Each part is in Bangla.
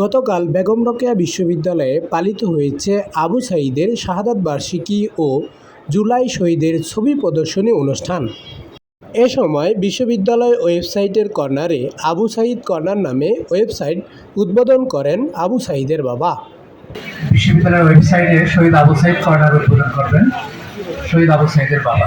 গতকাল বেগম রোকেয়া বিশ্ববিদ্যালয়ে পালিত হয়েছে আবু সাঈদের শাহাদাত বার্ষিকী ও জুলাই শহীদের ছবি প্রদর্শনী অনুষ্ঠান। এ সময় বিশ্ববিদ্যালয় ওয়েবসাইটের কর্নারে আবু সাঈদ কর্নার নামে ওয়েবসাইট উদ্বোধন করেন আবু সাঈদের বাবা। বিশ্ববিদ্যালয়ের ওয়েবসাইটে শহীদ আবু সাইদ কর্নার উদ্বোধন করবেন শহীদ আবু সাইদের বাবা।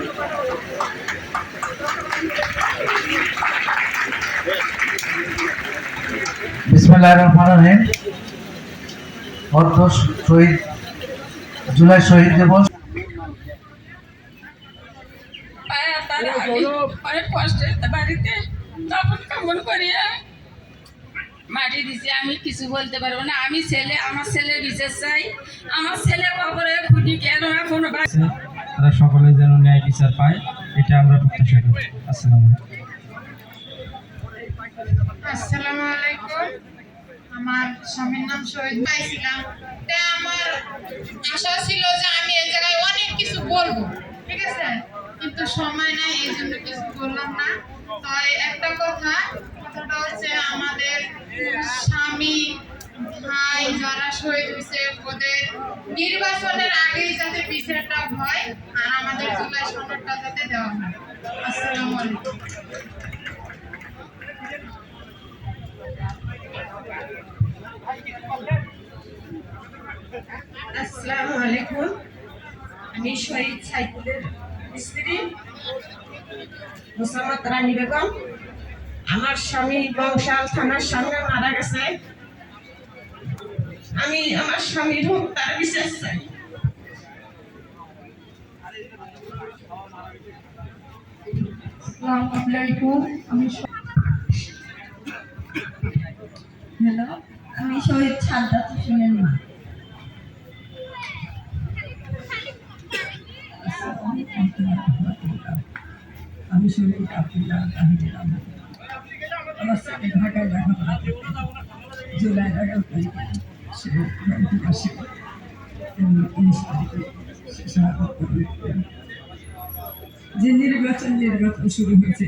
বিসমুল্লাহ রহমান রহিম। অর্ধ শহীদ জুলাই শহীদ দিবস। আমি অনেক কষ্টে বাড়িতে তখন কেমন করিয়া মাটি দিছে। আমি কিছু বলতে পারব না। আমি ছেলে আমার ছেলে বিশেষ চাই। আমার ছেলে কবরে খুঁটি কেন এখনও বাঁচে তারা সকলে যেন ন্যায় বিচার পায় এটা আমরা প্রত্যাশা করি। আসসালামু আলাইকুম। আসসালামু আলাইকুম। আমার স্বামীর নাম শহীদ পাইছিলাম। তা আমার আশা ছিল যে আমি এই জায়গায় অনেক কিছু বলব, ঠিক আছে? কিন্তু সময় নাই, এই জন্য কিছু বললাম না। তাই একটা কথা, কথাটা হচ্ছে আমাদের স্বামী, ভাই যারা শহীদ হয়েছে, ওদের নির্বাচনের আগেই যাতে বিচারটা হয়, আর আমাদের জুলাই সনদটা যাতে দেওয়া হয়। আসসালামু আলাইকুম। আসসালামু আলাইকুম। আমি শহীদ সাইফুলের স্ত্রী মোসাম্মদ রানী বেগম। আমার স্বামী বংশাল থানার সামনে মারা গেছে। আমি আমার স্বামীর হোক তার চাই। আমি শহীদ মা। যে নির্বাচন নির্বাচন শুরু হয়েছে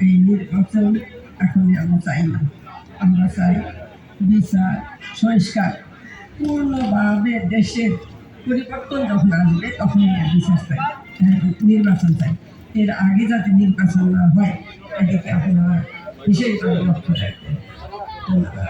এই নির্বাচন এখনই আমরা চাই না। আমরা চাই বিচার সংস্কার। পূর্ণভাবে দেশের পরিবর্তন যখন আসবে তখন বিচার চাই। হ্যাঁ, নির্বাচন চাই। এর আগে যাতে নির্বাচন না হয় এদিকে আপনারা বিশেষভাবে লক্ষ্য রাখবেন। ধন্যবাদ।